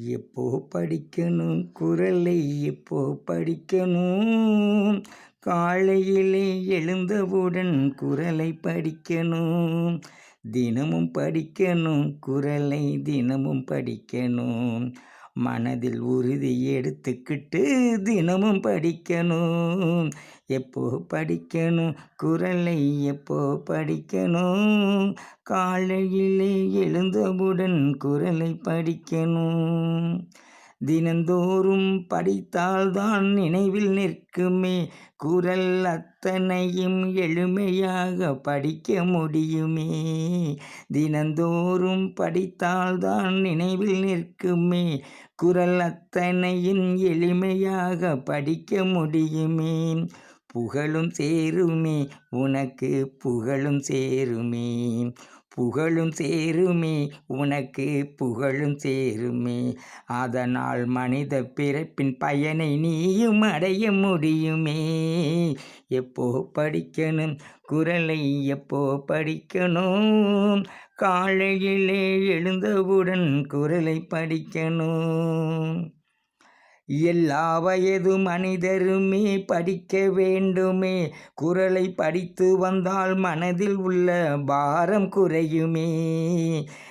எப்போ படிக்கணும்? குரலை எப்போ படிக்கணும்? காலையிலே எழுந்தவுடன் குரலை படிக்கணும். தினமும் படிக்கணும். குரலை தினமும் படிக்கணும். மனதில் உறுதி எடுத்துக்கிட்டு தினமும் படிக்கணும். எப்போ படிக்கணும்? குரலை எப்போ படிக்கணும்? காலையிலே எழுந்தவுடன் குரலை படிக்கணும். தினந்தோறும் படித்தால்தான் நினைவில் நிற்குமே. குரல் அத்தனையும் எளிமையாக படிக்க முடியுமே. தினந்தோறும் படித்தால்தான் நினைவில் நிற்குமே. குரல் அத்தனையும் எளிமையாக படிக்க முடியுமே. புகழும் சேருமே. உனக்கு புகழும் சேருமே. புகழும் சேருமே உனக்கு புகழும் சேருமே. அதனால் மனித பிறப்பின் பயனை நீயும் அடைய முடியுமே. எப்போ படிக்கணும்? குரலை எப்போ படிக்கணும்? காலையிலே எழுந்தவுடன் குரலை படிக்கணும். எல்லா வயது மனிதருமே படிக்க வேண்டுமே. குரலை படித்து வந்தால் மனதில் உள்ள பாரம் குறையுமே.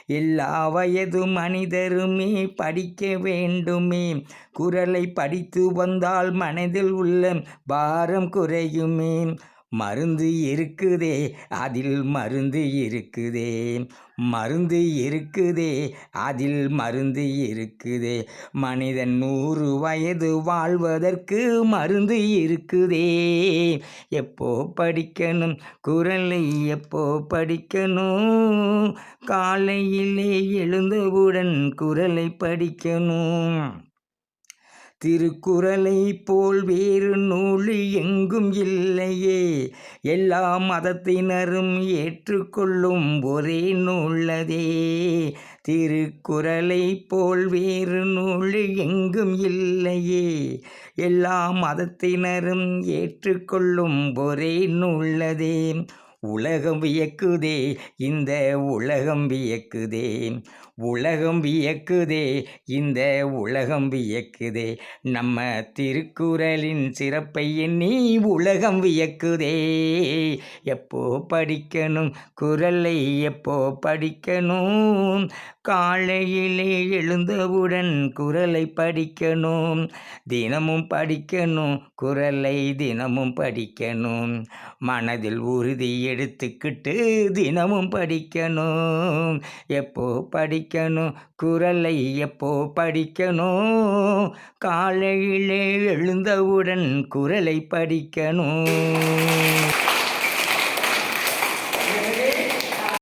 எல்லா வயது மனிதருமே படிக்க வேண்டுமே. குரலை படித்து வந்தால் மனதில் உள்ள பாரம் குறையுமே. மருந்து இருக்குதே அதில் மருந்து இருக்குதே. மருந்து இருக்குதே அதில் மருந்து இருக்குதே. மனிதன் நூறு வயது வாழ்வதற்கு மருந்து இருக்குதே. எப்போ படிக்கணும்? குரலை எப்போ படிக்கணும்? காலையிலே எழுந்தவுடன் குரலை படிக்கணும். திருக்குறளை போல் வேறு நூலு எங்கும் இல்லையே. எல்லா மதத்தினரும் ஏற்றுக்கொள்ளும் ஒரே நூலதே. திருக்குறளை போல் வேறு நூலு எங்கும் இல்லையே. எல்லா மதத்தினரும் ஏற்றுக்கொள்ளும் ஒரே நூலதே. உலகம் வியக்குதே இந்த உலகம் வியக்குதே. உலகம் வியக்குதே இந்த உலகம் வியக்குதே. நம்ம திருக்குறளின் சிறப்பை எண்ணி உலகம் வியக்குதே. எப்போ படிக்கணும்? குரலை எப்போ படிக்கணும்? காலையிலே எழுந்தவுடன் குரலை படிக்கணும். தினமும் படிக்கணும். குரலை தினமும் படிக்கணும். மனதில் உறுதி எடுத்துக்கிட்டு தினமும் படிக்கணும். எப்போ படி படிக்கணும் குரலை எப்போ படிக்கணும்? காலையிலே எழுந்தவுடன் குரலை படிக்கணும்.